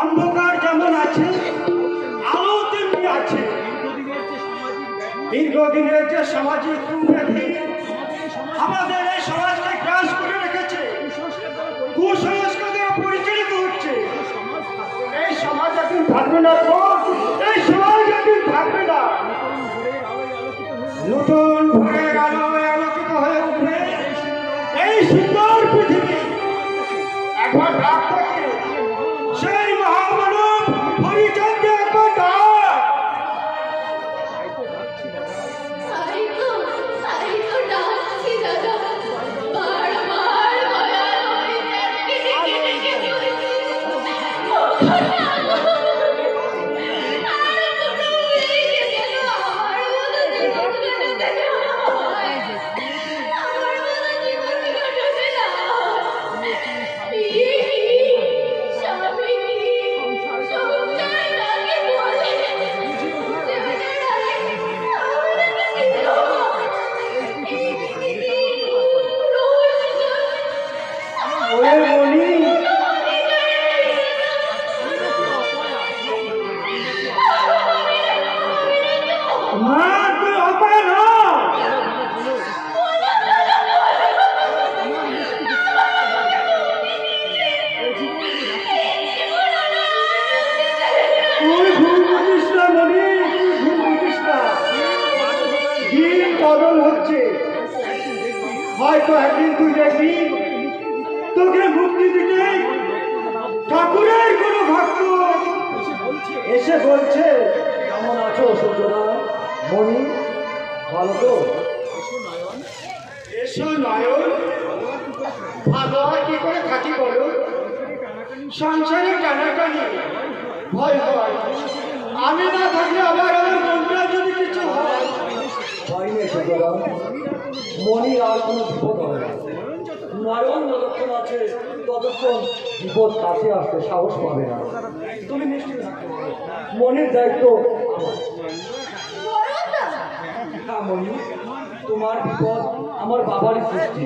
অন্ধকার যেমন আছে, আলো তেমনি আছে। দীর্ঘদিনের যে সামাজিক আমাদের এই সমাজকে গ্রাস করে রেখেছে, কুসংস্কার দ্বারা পরিচালিত হচ্ছে। এই সমাজ একদিন থাকবে না não বদল হচ্ছে। হয়তো একদিন তুই তোকে মুক্তি দিতে ঠাকুরের কোনো ভক্ত এসে বলছে, কেমন আছো সূর্যনা মনি ভালো তো? এসো নয়ন। কি করে থাকি বলো? সংসারে টানাটানি ভয় হয়। আমি না থাকলে আবার আমার যদি কিছু হয়? ভয় নেই সুতরাং। মনির আর কোনো বিপদ হবে না। নয়ন যতক্ষণ আছে ততক্ষণ বিপদ কাছে আসতে সাহস পাবে না। তুমি নিশ্চিত মনির দায়িত্ব আমার। হ্যাঁ মনি তোমার বিপদ আমার বাবারই সৃষ্টি।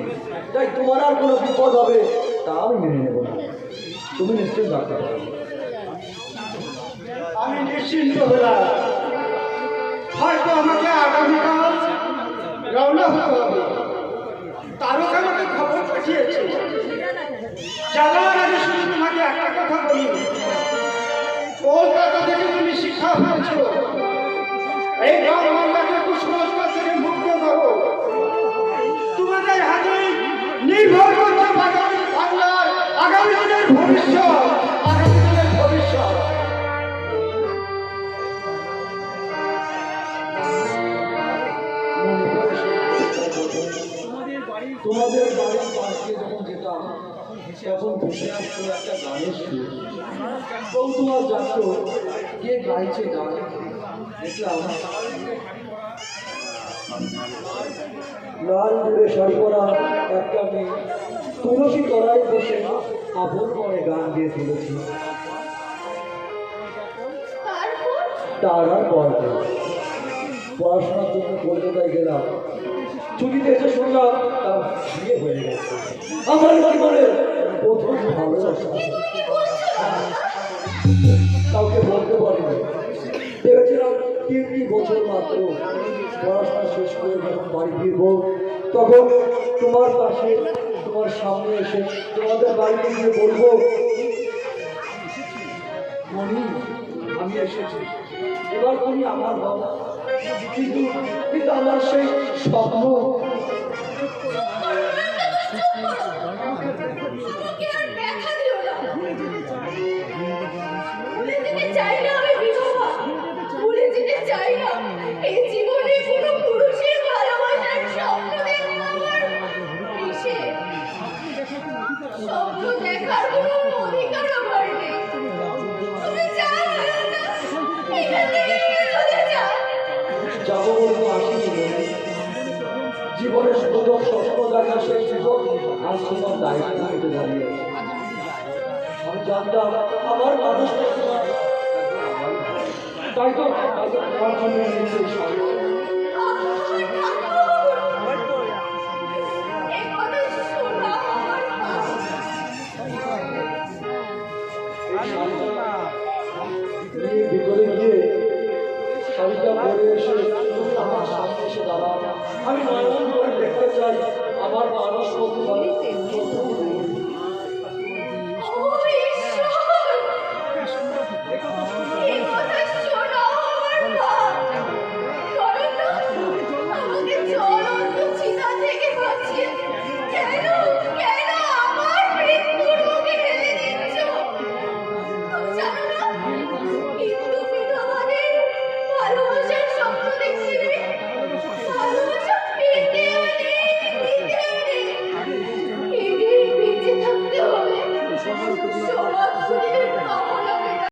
তাই তোমার আর কোনো বিপদ হবে, তা আমি মেনে নেব না। তুমি নিশ্চিত থাকতে পারো। আমি নিশ্চিন্ত হলাম। হয়তো আমাকে আগামীকাল রওনা হতে হবে। তারক আমাকে খবর পাঠিয়েছে। যাওয়ার আগে শুধু তোমাকে একটা কথা বলি। কলকাতা থেকে তুমি শিক্ষা পেয়েছ এই গ্রাম ভবিষ্যৎ যখন যেতাম তখন ভেসে আসতো একটা গানের সুর যাচ্ছ কে গাইছে গান দেখলাম লাল দূরে শাড়ি একটা মেয়ে। তুলসী তলায় বসে আপন করে গান গিয়ে তুলেছি। তার আর পড়া পড়াশোনার জন্য কলকাতায় গেলাম। ছুটিতে এসে শুনলাম তার বিয়ে হয়ে গেছে। আমার জীবনের প্রথম ভালোবাসা। কাউকে বলতে পারিনি। ভেবেছিলাম তিনটি বছর মাত্র পড়াশোনা শেষ করে যখন বাড়ি ফিরবো। তখন তোমার পাশে, তোমার সামনে এসে তোমাদের বাড়িতে গিয়ে বলব মনি আমি এসেছি। এবার তুমি আমার বাবা। কিন্তু কিন্তু আমার সেই স্বপ্ন চাই যাব বলব আসিনি মনে জীবনের সুযোগ স্বপ্ন দেখা সেই সুযোগ। আজ তোমার দায়িত্ব নিতে দাঁড়িয়ে। আমি জানতাম আমার তোমার। তাই তো তাই তো তোমার জন্য You.